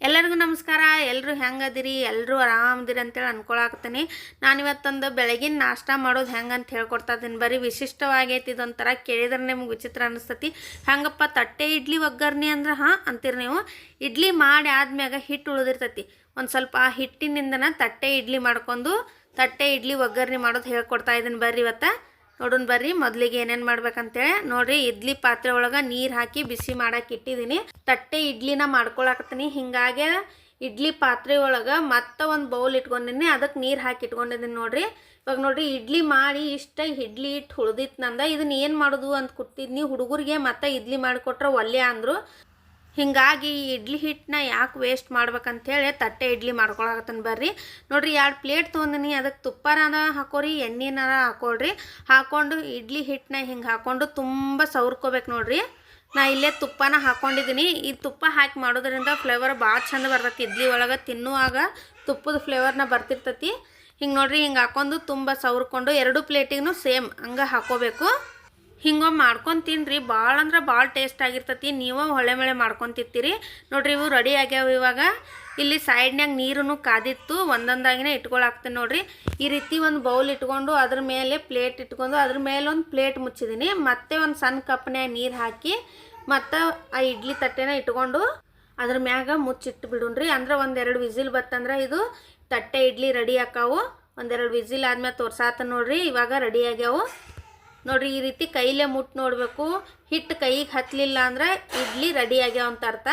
ಎಲ್ಲರಿಗೂ ನಮಸ್ಕಾರ. ಎಲ್ಲರೂ ಹೆಂಗದಿರಿ? ಎಲ್ಲರೂ ಆರಾಮದಿರಿ ಅಂತೇಳಿ ಅನ್ಕೊಳಕತ್ತೀನಿ. ನಾನು ಇವತ್ತೊಂದು ಬೆಳಗಿನ ನಾಷ್ಟ ಮಾಡೋದು ಹೆಂಗೆ ಅಂತ ಹೇಳ್ಕೊಡ್ತಾ ಇದ್ದೀನಿ ಬರೀ ವಿಶಿಷ್ಟವಾಗೈತಿ ಇದೊಂಥರ ಕೇಳಿದ್ರೆ ನಿಮ್ಗೆ ವಿಚಿತ್ರ ಅನಿಸ್ತತಿ ಹೆಂಗಪ್ಪ ತಟ್ಟೆ ಇಡ್ಲಿ ಒಗ್ಗರ್ನಿ ಅಂದ್ರೆ ಹಾಂ ಅಂತೀರಿ ನೀವು? ಇಡ್ಲಿ ಮಾಡಿ ಆದ್ಮ್ಯಾಗ ಹಿಟ್ಟು ಉಳಿದಿರ್ತೈತಿ. ಒಂದು ಸ್ವಲ್ಪ ಆ ಹಿಟ್ಟಿನಿಂದನ ತಟ್ಟೆ ಇಡ್ಲಿ ಮಾಡ್ಕೊಂಡು ತಟ್ಟೆ ಇಡ್ಲಿ ಒಗ್ಗರ್ನಿ ಮಾಡೋದು ಹೇಳ್ಕೊಡ್ತಾ ಇದ್ದೀನಿ ಬರ್ರಿ ಇವತ್ತು. ನೋಡೋಣ ಬರ್ರಿ, ಮೊದಲಿಗೆ ಏನೇನು ಮಾಡ್ಬೇಕಂತೇಳಿ. ನೋಡ್ರಿ, ಇಡ್ಲಿ ಪಾತ್ರೆ ಒಳಗೆ ನೀರು ಹಾಕಿ ಬಿಸಿ ಮಾಡಕ್ಕೆ ಇಟ್ಟಿದ್ದೀನಿ ತಟ್ಟೆ ಇಡ್ಲಿನ ಮಾಡ್ಕೊಳಕತ್ತೀನಿ. ಹಿಂಗಾಗೆ ಇಡ್ಲಿ ಪಾತ್ರೆ ಒಳಗೆ ಮತ್ತೆ ಒಂದು ಬೌಲ್ ಇಟ್ಕೊಂಡಿನಿ. ಅದಕ್ಕೆ ನೀರು ಹಾಕಿ ಇಟ್ಕೊಂಡಿದ್ದೀನಿ ನೋಡ್ರಿ. ಇವಾಗ ನೋಡ್ರಿ, ಇಡ್ಲಿ ಮಾಡಿ ಇಷ್ಟ ಇಡ್ಲಿ ಇಟ್ಟು ಉಳ್ದಿತ್ತು ನಂದ ಇದನ್ನ ಏನು ಮಾಡೋದು ಅಂತ ಕುಟ್ಟಿದ್ನಿ ಹುಡುಗರಿಗೆ ಮತ್ತೆ ಇಡ್ಲಿ ಮಾಡಿಕೊಟ್ರೆ ಒಲ್ಲೆ ಅಂದರು. ಹಿಂಗಾಗಿ ಈ ಇಡ್ಲಿ ಹಿಟ್ಟನ್ನ ಯಾಕೆ ವೇಸ್ಟ್ ಮಾಡ್ಬೇಕಂತೇಳಿ ತಟ್ಟೆ ಇಡ್ಲಿ ಮಾಡ್ಕೊಳಕತ್ತನ ಬರ್ರಿ. ನೋಡಿರಿ ಎರಡು ಪ್ಲೇಟ್ ತೊಗೊಂಡಿನಿ ಅದಕ್ಕೆ ತುಪ್ಪನಾರ ಹಾಕೋರಿ ಎಣ್ಣೆನಾರ ಹಾಕೊಳ್ರಿ. ಹಾಕೊಂಡು ಇಡ್ಲಿ ಹಿಟ್ಟನ್ನ ಹಿಂಗೆ ಹಾಕೊಂಡು ತುಂಬ ಸವ್ರ್ಕೋಬೇಕು ನೋಡಿರಿ. ನಾ ಇಲ್ಲೇ ತುಪ್ಪನ ಹಾಕೊಂಡಿದ್ದೀನಿ ಈ ತುಪ್ಪ ಹಾಕಿ ಮಾಡೋದ್ರಿಂದ ಫ್ಲೇವರ್ ಭಾಳ ಚಂದ ಬರ್ತೈತಿ. ಇಡ್ಲಿ ಒಳಗೆ ತಿನ್ನುವಾಗ ತುಪ್ಪದ ಫ್ಲೇವರ್ನ ಬರ್ತಿರ್ತೈತಿ. ಹಿಂಗೆ ನೋಡ್ರಿ ಹಿಂಗೆ ಹಾಕೊಂಡು ತುಂಬ ಸವ್ರ್ಕೊಂಡು ಎರಡು ಪ್ಲೇಟಿಗೂ ಸೇಮ್ ಹಂಗೆ ಹಾಕೋಬೇಕು. ಹಿಂಗೊಮ್ಮೆ ಮಾಡ್ಕೊಂಡು ತಿನ್ರಿ ಭಾಳ ಅಂದ್ರೆ ಭಾಳ ಟೇಸ್ಟ್ ಆಗಿರ್ತತಿ. ನೀವು ಹೊಳೆ ಮಳೆ ಮಾಡ್ಕೊತಿರ್ತೀರಿ. ನೋಡ್ರಿ ಇವು ರೆಡಿ ಆಗ್ಯಾವ ಇವಾಗ. ಇಲ್ಲಿ ಸೈಡ್ನಾಗ ನೀರು ಕಾದಿತ್ತು. ಒಂದೊಂದಾಗಿನೇ ಇಟ್ಕೊಳಾಕ್ತೀನಿ ನೋಡ್ರಿ. ಈ ರೀತಿ ಒಂದು ಬೌಲ್ ಇಟ್ಕೊಂಡು ಅದ್ರ ಮೇಲೆ ಪ್ಲೇಟ್ ಇಟ್ಕೊಂಡು ಅದ್ರ ಮೇಲೆ ಒಂದು ಪ್ಲೇಟ್ ಮುಚ್ಚಿದ್ದೀನಿ ಮತ್ತೆ ಒಂದು ಸಣ್ಣ ಕಪ್ನ್ಯಾಗ ನೀರು ಹಾಕಿ ಮತ್ತು ಆ ಇಡ್ಲಿ ತಟ್ಟೆನ ಇಟ್ಕೊಂಡು ಅದ್ರ ಮ್ಯಾಗ ಮುಚ್ಚಿಟ್ಟು ಬಿಡೋಣ್ರಿ ಅಂದ್ರೆ ಒಂದೆರಡು ವಿಸಿಲ್ ಬತ್ತಂದ್ರೆ ಇದು ತಟ್ಟೆ ಇಡ್ಲಿ ರೆಡಿ ಆಕಾವು ಒಂದೆರಡು ವಿಸಿಲ್ ಆದ್ಮೇಲೆ ತೋರ್ಸಾತ ನೋಡ್ರಿ. ಇವಾಗ ರೆಡಿ ಆಗ್ಯಾವು. ನೋಡ್ರಿ, ಈ ರೀತಿ ಕೈಲೇ ಮುಟ್ಟು ನೋಡಬೇಕು. ಹಿಟ್ಟು ಕೈಗೆ ಹತ್ತಲಿಲ್ಲ ಅಂದ್ರೆ ಇಡ್ಲಿ ರೆಡಿ ಆಗ್ಯಾವ ಅಂತ ಅರ್ಥ.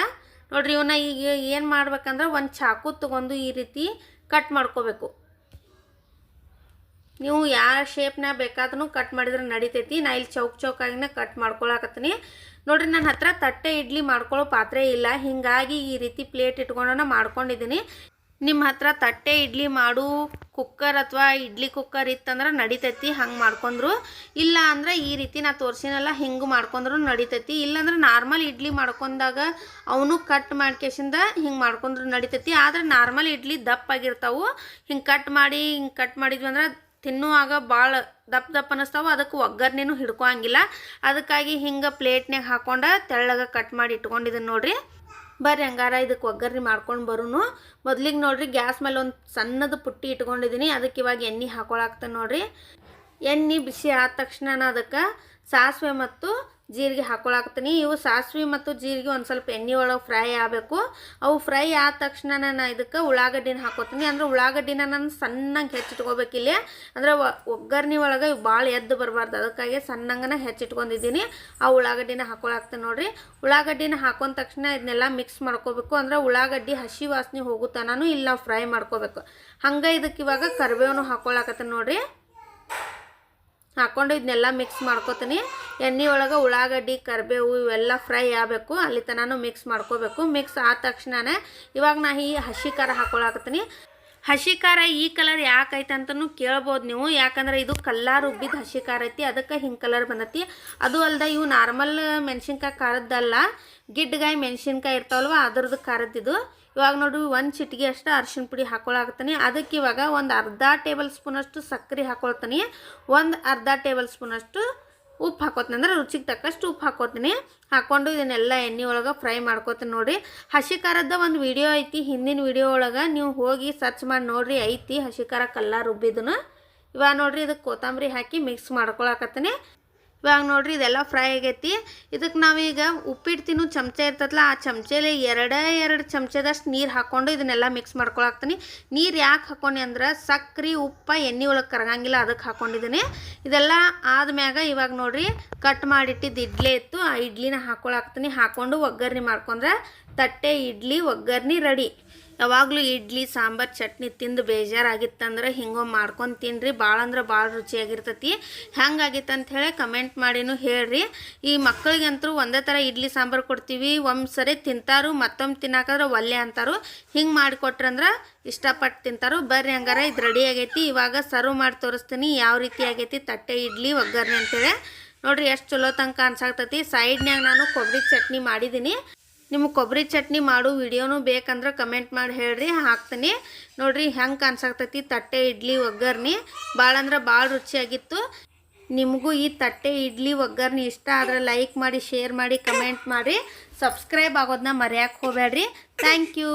ನೋಡ್ರಿ ಇವನ್ನ ಈಗ ಏನು ಮಾಡ್ಬೇಕಂದ್ರೆ ಒಂದು ಚಾಕು ತೊಗೊಂಡು ಈ ರೀತಿ ಕಟ್ ಮಾಡ್ಕೋಬೇಕು. ನೀವು ಯಾವ ಶೇಪ್ನಾಗ ಬೇಕಾದ್ರೂ ಕಟ್ ಮಾಡಿದ್ರೆ ನಡಿತೈತಿ. ನಾ ಇಲ್ಲಿ ಚೌಕ್ ಚೌಕಾಗಿನ ಕಟ್ ಮಾಡ್ಕೊಳಕತ್ತೀನಿ. ನೋಡ್ರಿ ನನ್ನ ಹತ್ರ ತಟ್ಟೆ ಇಡ್ಲಿ ಮಾಡ್ಕೊಳ್ಳೋ ಪಾತ್ರೆ ಇಲ್ಲ. ಹಿಂಗಾಗಿ ಈ ರೀತಿ ಪ್ಲೇಟ್ ಇಟ್ಕೊಂಡನ ಮಾಡ್ಕೊಂಡಿದ್ದೀನಿ. ನಿಮ್ಮ ಹತ್ರ ತಟ್ಟೆ ಇಡ್ಲಿ ಮಾಡು. ಕುಕ್ಕರ್ ಅಥವಾ ಇಡ್ಲಿ ಕುಕ್ಕರ್ ಇತ್ತಂದ್ರೆ ನಡಿತೈತಿ, ಹಂಗೆ ಮಾಡ್ಕೊಂಡ್ರು. ಇಲ್ಲ ಅಂದ್ರೆ ಈ ರೀತಿ ನಾ ತೋರ್ಸಿನಲ್ಲ, ಹಿಂಗೆ ಮಾಡ್ಕೊಂಡ್ರು ನಡಿತೈತಿ. ಇಲ್ಲಾಂದ್ರೆ ನಾರ್ಮಲ್ ಇಡ್ಲಿ ಮಾಡ್ಕೊಂಡಾಗ ಅವನು ಕಟ್ ಮಾಡ್ಕೇಶಿಂದ ಹಿಂಗೆ ಮಾಡ್ಕೊಂಡ್ರು ನಡಿತೈತಿ. ಆದ್ರೆ ನಾರ್ಮಲ್ ಇಡ್ಲಿ ದಪ್ಪ ದಪ್ಪಾಗಿರ್ತಾವು ಹಿಂಗೆ ಕಟ್ ಮಾಡಿ, ಹಿಂಗೆ ಕಟ್ ಮಾಡಿದ್ವಿ ಅಂದ್ರೆ ತಿನ್ನುವಾಗ ಭಾಳ ದಪ್ಪ ದಪ್ಪ ಅನ್ನಿಸ್ತಾವೆ ಅದಕ್ಕೆ ಒಗ್ಗರ್ನೇನು ಹಿಡ್ಕೊಂಗಿಲ್ಲ ಅದಕ್ಕಾಗಿ ಹಿಂಗೆ ಪ್ಲೇಟ್ನಾಗ ಹಾಕೊಂಡು ತೆಳ್ಳಗೆ ಕಟ್ ಮಾಡಿ ಇಟ್ಕೊಂಡಿದ್ದೀನಿ ನೋಡ್ರಿ. ಬರ್ರಿ ಹಂಗಾರ ಇದಕ್ಕೆ ಒಗ್ಗರ್ಣೆ ಮಾಡ್ಕೊಂಡು ಬರೋನು. ಮೊದ್ಲಿಗೆ ನೋಡ್ರಿ ಗ್ಯಾಸ್ ಮೇಲೆ ಒಂದು ಸಣ್ಣದ ಪುಟ್ಟಿ ಇಟ್ಕೊಂಡಿದ್ದೀನಿ ಅದಕ್ಕೆ ಇವಾಗ ಎಣ್ಣೆ ಹಾಕೊಳಾಕ್ತೇನೆ ನೋಡ್ರಿ. ಎಣ್ಣೆ ಬಿಸಿ ಆದ ತಕ್ಷಣ ಅದಕ್ಕೆ ಸಾಸಿವೆ ಮತ್ತು ಜೀರಿಗೆ ಹಾಕೊಳಾಕ್ತೀನಿ ಇವು ಸಾಸಿವೆ ಮತ್ತು ಜೀರಿಗೆ ಒಂದು ಸ್ವಲ್ಪ ಎಣ್ಣೆ ಒಳಗೆ ಫ್ರೈ ಆಗಬೇಕು. ಅವು ಫ್ರೈ ಆದ ತಕ್ಷಣ ನಾನು ಇದಕ್ಕೆ ಉಳ್ಳಾಗಡ್ಡಿನ ಹಾಕೋತೀನಿ. ಅಂದ್ರೆ ಉಳ್ಳಾಗಡ್ಡಿನ ನಾನು ಸಣ್ಣಗೆ ಹೆಚ್ಚಿಟ್ಕೋಬೇಕಿಲ್ಲಿ ಅಂದ್ರೆ ಒಗ್ಗರ್ಣೆ ಒಳಗೆ ಭಾಳ ಎದ್ದು ಬರಬಾರ್ದು. ಅದಕ್ಕಾಗಿ ಸಣ್ಣಂಗನ ಹೆಚ್ಚಿಟ್ಕೊಂಡಿದ್ದೀನಿ. ಆ ಉಳ್ಳಾಗಡ್ಡಿನ ಹಾಕೊಳಾಕ್ತೀನಿ ನೋಡಿರಿ. ಉಳ್ಳಾಗಡ್ಡಿನ ಹಾಕೊಂಡ ತಕ್ಷಣ ಇದನ್ನೆಲ್ಲ ಮಿಕ್ಸ್ ಮಾಡ್ಕೋಬೇಕು. ಅಂದ್ರೆ ಉಳ್ಳಾಗಡ್ಡಿ ಹಸಿ ವಾಸನೆ ಹೋಗುತ್ತಾ ನಾನು ಇಲ್ಲಿ ನಾವು ಫ್ರೈ ಮಾಡ್ಕೋಬೇಕು. ಹಂಗೆ ಇದಕ್ಕೆ ಇವಾಗ ಕರಿಬೇವನು ಹಾಕೊಳಕತ್ತೀನಿ ನೋಡ್ರಿ. ಹಾಕೊಂಡು ಇದನ್ನೆಲ್ಲ ಮಿಕ್ಸ್ ಮಾಡ್ಕೊತೀನಿ. ಎಣ್ಣೆ ಒಳಗೆ ಉಳ್ಳಾಗಡ್ಡಿ, ಕರಿಬೇವು ಇವೆಲ್ಲ ಫ್ರೈ ಆಗಬೇಕು. ಅಲ್ಲಿ ತನಕ ಮಿಕ್ಸ್ ಮಾಡ್ಕೋಬೇಕು. ಮಿಕ್ಸ್ ಆದ ತಕ್ಷಣನೇ ಇವಾಗ ನಾ ಈ ಹಸಿ ಖಾರ ಹಾಕೊಳಕತ್ತೀನಿ. ಹಸಿ ಖಾರ ಈ ಕಲರ್ ಯಾಕೈತೆ ಅಂತಲೂ ಕೇಳ್ಬೋದು ನೀವು. ಯಾಕಂದ್ರೆ ಇದು ಕಲ್ಲಾರು ಉಬ್ಬಿದ ಹಸಿ ಖಾರ ಐತಿ, ಅದಕ್ಕೆ ಹಿಂಗೆ ಕಲರ್ ಬಂದೈತಿ. ಅದು ಅಲ್ಲದೆ ಇವು ನಾರ್ಮಲ್ ಮೆಣಸಿನ್ಕಾಯಿ ಖಾರದ್ದಲ್ಲ ಗಿಡ್ಡಗಾಯಿ ಮೆಣಸಿನ್ಕಾಯಿ ಇರ್ತಾವಲ್ವ, ಅದ್ರದ್ದು ಖಾರದ್ದಿದು ಇವಾಗ ನೋಡಿ, ಒಂದು ಚಿಟಿಗೆ ಅಷ್ಟು ಅರ್ಶಿನ ಪುಡಿ ಹಾಕೊಳಕತ್ತೀನಿ. ಅದಕ್ಕೆ ಇವಾಗ ಒಂದು ಅರ್ಧ ಟೇಬಲ್ ಸ್ಪೂನಷ್ಟು ಸಕ್ಕರೆ ಹಾಕೊಳ್ತಾನೆ. ಒಂದು ಅರ್ಧ ಟೇಬಲ್ ಸ್ಪೂನಷ್ಟು ಉಪ್ಪು ಹಾಕೋತೀನಿ ಅಂದರೆ ರುಚಿಗೆ ತಕ್ಕಷ್ಟು ಉಪ್ಪು ಹಾಕೋತೀನಿ. ಹಾಕ್ಕೊಂಡು ಇದನ್ನೆಲ್ಲ ಎಣ್ಣೆ ಒಳಗೆ ಫ್ರೈ ಮಾಡ್ಕೋತೀನಿ ನೋಡಿರಿ ಹಸಿ ಖಾರದ ಒಂದು ವಿಡಿಯೋ ಐತಿ, ಹಿಂದಿನ ವಿಡಿಯೋ ಒಳಗೆ ನೀವು ಹೋಗಿ ಸರ್ಚ್ ಮಾಡಿ ನೋಡಿರಿ, ಐತಿ ಹಸಿ ಖಾರ ಕಲ್ಲ ರುಬ್ಬಿದನು. ಇವಾಗ ನೋಡಿರಿ ಇದಕ್ಕೆ ಕೊತ್ತಂಬರಿ ಹಾಕಿ ಮಿಕ್ಸ್ ಮಾಡ್ಕೊಳಕತ್ತೀನಿ. ಇವಾಗ ನೋಡ್ರಿ ಇದೆಲ್ಲ ಫ್ರೈ ಆಗೈತಿ. ಇದಕ್ಕೆ ನಾವೀಗ ಉಪ್ಪಿಟ್ಟು ಚಮಚ ಇರ್ತದಲ್ಲ ಆ ಚಮಚೇಲಿ ಎರಡೇ ಎರಡು ಚಮಚದಷ್ಟು ನೀರು ಹಾಕ್ಕೊಂಡು ಇದನ್ನೆಲ್ಲ ಮಿಕ್ಸ್ ಮಾಡ್ಕೊಳಾಕ್ತೀನಿ. ನೀರು ಯಾಕೆ ಹಾಕ್ಕೊಂಡಿ ಅಂದ್ರೆ ಸಕ್ರೆ, ಉಪ್ಪ, ಎಣ್ಣೆ ಒಳಗೆ ಕರಗಂಗಿಲ್ಲ ಅದಕ್ಕೆ ಹಾಕ್ಕೊಂಡಿದ್ದೀನಿ ಇದೆಲ್ಲ ಆದ್ಮ್ಯಾಗ ಇವಾಗ ನೋಡ್ರಿ ಕಟ್ ಮಾಡಿಟ್ಟಿದ್ದು ಇಡ್ಲಿ ಇತ್ತು, ಆ ಇಡ್ಲಿನ ಹಾಕ್ಕೊಳಾಕ್ತೀನಿ ಹಾಕ್ಕೊಂಡು ಒಗ್ಗರಣೆ ಮಾಡ್ಕೊಂಡ್ರೆ ತಟ್ಟೆ, ಇಡ್ಲಿ, ಒಗ್ಗರಣೆ ರೆಡಿ. ಯಾವಾಗಲೂ ಇಡ್ಲಿ, ಸಾಂಬಾರು, ಚಟ್ನಿ ತಿಂದು ಬೇಜಾರಾಗಿತ್ತಂದ್ರೆ ಹಿಂಗೆ ಮಾಡ್ಕೊಂಡು ತಿನ್ನಿರಿ ಭಾಳ ಅಂದ್ರೆ ಭಾಳ ರುಚಿಯಾಗಿರ್ತೈತಿ. ಹೆಂಗಾಗಿತ್ತು ಅಂತ ಹೇಳಿ ಕಮೆಂಟ್ ಮಾಡಿನೂ ಹೇಳ್ರಿ. ಈ ಮಕ್ಕಳಿಗಂತೂ ಒಂದೇ ಥರ ಇಡ್ಲಿ, ಸಾಂಬಾರು ಕೊಡ್ತೀವಿ. ಒಂದು ಸರಿ ತಿಂತಾರು, ಮತ್ತೊಮ್ಮೆ ತಿನ್ನಾಕಂದ್ರೆ ಒಲ್ಲೆ ಅಂತಾರು. ಹಿಂಗೆ ಮಾಡಿಕೊಟ್ರಂದ್ರೆ ಇಷ್ಟಪಟ್ಟು ತಿಂತಾರು. ಬರ್ರಿ ಹಂಗಾರ ಇದು ರೆಡಿ ಆಗೈತಿ. ಇವಾಗ ಸರ್ವ್ ಮಾಡಿ ತೋರಿಸ್ತೀನಿ. ಯಾವ ರೀತಿ ಆಗೈತಿ ತಟ್ಟೆ, ಇಡ್ಲಿ, ಒಗ್ಗರಣೆ ಅಂತೇಳಿ. ನೋಡ್ರಿ ಎಷ್ಟು ಚಲೋ ತನಕ ಅನ್ಸಾಕ್ತೈತಿ ಸೈಡ್ನ್ಯಾಗ ನಾನು ಕೊಬ್ಬರಿ ಚಟ್ನಿ ಮಾಡಿದ್ದೀನಿ ನಿಮ್ಗೆ ಕೊಬ್ಬರಿ ಚಟ್ನಿ ಮಾಡೋ ವಿಡಿಯೋನೂ ಬೇಕಂದ್ರೆ ಕಮೆಂಟ್ ಮಾಡಿ ಹೇಳ್ರಿ, ಹಾಕ್ತೀನಿ. ನೋಡ್ರಿ ಹೆಂಗೆ ಕಾಣಿಸಾಕ್ತೈತಿ ತಟ್ಟೆ ಇಡ್ಲಿ ಒಗ್ಗರ್ನಿ ಭಾಳ ಅಂದ್ರೆ ಭಾಳ ರುಚಿಯಾಗಿತ್ತು. ನಿಮಗೂ ಈ ತಟ್ಟೆ ಇಡ್ಲಿ ಒಗ್ಗರ್ನಿ ಇಷ್ಟ ಆದರೆ ಲೈಕ್ ಮಾಡಿ, ಶೇರ್ ಮಾಡಿ, ಕಮೆಂಟ್ ಮಾಡಿ. ಸಬ್ಸ್ಕ್ರೈಬ್ ಆಗೋದನ್ನ ಮರೆಯಕ್ಕೆ ಹೋಗ್ಬೇಡ್ರಿ ಥ್ಯಾಂಕ್ ಯು.